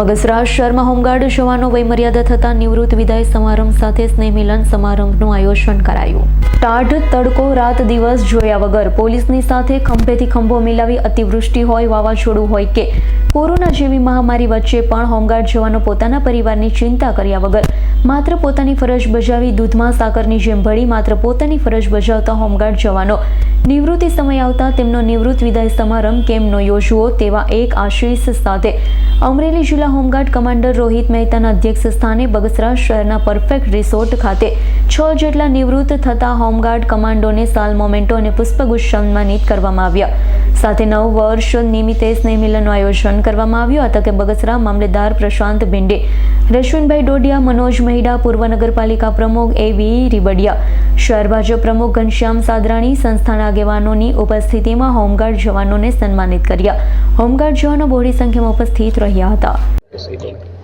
Bagasara Sharma home guard જવાનો વયમર્યાદા થતા નિવૃત્ત વિદાય સમારંભ સાથે સ્નેહ મિલન સમારંભનું આયોજન કરાયું. ટાઢ તડકો રાત દિવસ જોયા વગર પોલીસની સાથે ખંભેથી ખંભો મિલાવી અતિવૃષ્ટિ હોય વાવાઝોડું હોય કે કોરોના જેવી મહામારી વચ્ચે પણ હોમગાર્ડ જવાનો પોતાના પરિવારની ચિંતા કર્યા વગર માત્ર પોતાની ફરજ બજાવી દૂધમાં સાકરની જેમ ભળી માત્ર પોતાની ફરજ બજાવતા હોમગાર્ડ જવાનો. નિવૃત્તિ સમય આવતા તેમનો નિવૃત્ત વિદાય સમારંભ કેમ ન યોજવો તેવા એક આશીષ સાથે. અમરેલી જિલ્લા હોમગાર્ડ કમાન્ડર રોહિત મહેતાના અધ્યક્ષ સ્થાને બગસરા શહેરના પરફેક્ટ રિસોર્ટ ખાતે છ જેટલા નિવૃત્ત થતા હોમગાર્ડ કમાન્ડોને સાલ મોમેન્ટો અને પુષ્પગુચ્છ સન્માનિત કરવામાં આવ્યા. સાથે નવ વર્ષ નિમિત્તે સ્નેહમિલનનું આયોજન કરવામાં આવ્યું. આ તકે બગસરા મામલેદાર પ્રશાંત ભિંડે રશ્વિનભાઈ ડોડિયા, મનોજ મહિડા, પૂર્વ નગરપાલિકા પ્રમુખ એ વી રીબડિયા, શહેર ભાજપ પ્રમુખ ઘનશ્યામ સાદરાણી, સંસ્થાના આગેવાનોની ઉપસ્થિતિમાં હોમગાર્ડ જવાનોને સન્માનિત કર્યા. હોમગાર્ડ જવાનો બહોળી સંખ્યામાં ઉપસ્થિત રહ્યા હતા.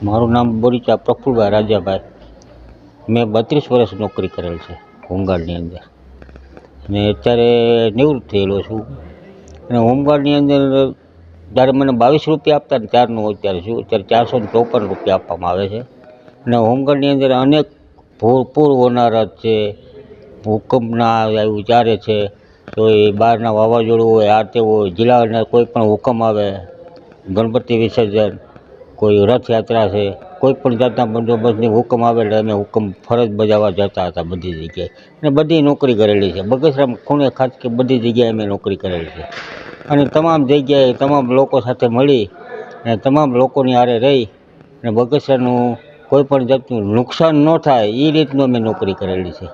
મારું નામ બોરીચા પ્રફુલભાઈ રાજાભાઈ. મેં બત્રીસ વર્ષ નોકરી કરેલ છે હોમગાર્ડની અંદર. અને અત્યારે નિવૃત્ત થયેલો છું. અને હોમગાર્ડની અંદર, જ્યારે મને બાવીસ રૂપિયા આપતા ને ત્યારનું અત્યારે શું, અત્યારે ચારસો ને ચોપન રૂપિયા આપવામાં આવે છે. અને હોમગાર્ડની અંદર અનેક ભૂરપૂર પૂર હોનારત છે ભૂકંપના આવ્યું ત્યારે છે. તો એ બહારના વાવાઝોડું હોય, આ તે હોય, જિલ્લાના કોઈ પણ હુકમ આવે, ગણપતિ વિસર્જન, કોઈ રથયાત્રા છે કોઈ પણ જાતના બંદોબસ્તની હુકમ આવે એટલે અમે હુકમ ફરજ બજાવવા જતા હતા બધી જગ્યાએ. અને બધી નોકરી કરેલી છે. બગસરામ ખૂણે ખાસ કે બધી જગ્યાએ અમે નોકરી કરેલી છે. અને તમામ જગ્યાએ તમામ લોકો સાથે મળી અને તમામ લોકોની હારે રહી અને બગસરાનું કોઈ પણ જાતનું નુકસાન ન થાય એ રીતનું અમે નોકરી કરેલી છે.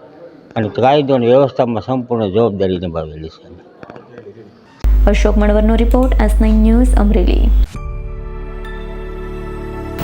અને કાયદો અને વ્યવસ્થામાં સંપૂર્ણ જવાબદારી નિભાવેલી છે. Ashok મણવરનો report S nine news Amreli.